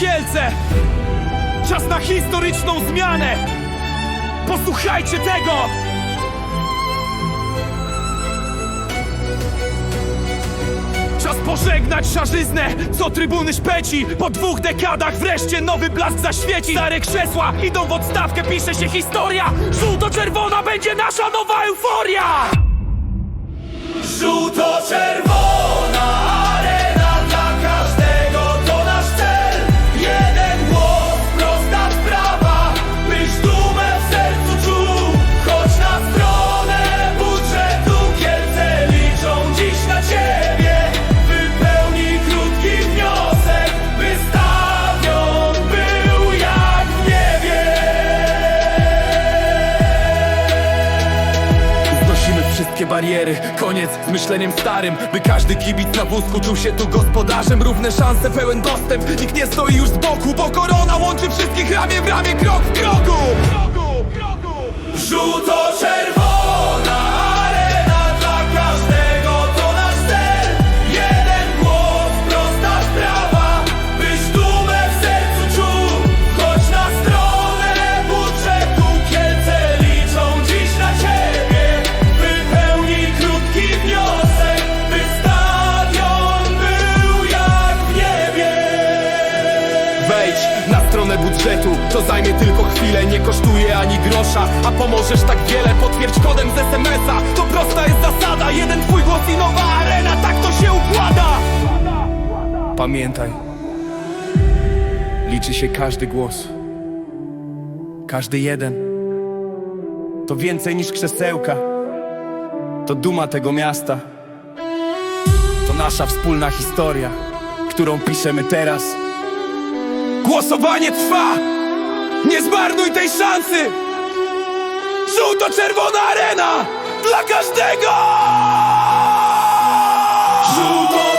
Kielce! Czas na historyczną zmianę! Posłuchajcie tego! Czas pożegnać szarzyznę, co trybuny szpeci Po dwóch dekadach wreszcie nowy blask zaświeci Stare krzesła idą w odstawkę, pisze się historia Żółto-czerwona będzie nasza nowa euforia Żółto-czerwona Bariery, koniec z myśleniem starym By każdy kibic na wózku czuł się tu gospodarzem. Równe szanse, pełen dostęp, nikt nie stoi już z boku Bo korona łączy wszystkich ramię w ramię, krok w kroku. Żółto-czerwona budżetu, to zajmie tylko chwilę Nie kosztuje ani grosza, a pomożesz tak wiele? Potwierdź kodem z SMS-a, to prosta jest zasada. Jeden twój głos i nowa arena, tak to się układa. Pamiętaj. Liczy się każdy głos. Każdy jeden. To więcej niż krzesełka. To duma tego miasta. To nasza wspólna historia Którą piszemy teraz Głosowanie trwa! Nie zmarnuj tej szansy! Żółto-czerwona arena! Dla każdego! Żółto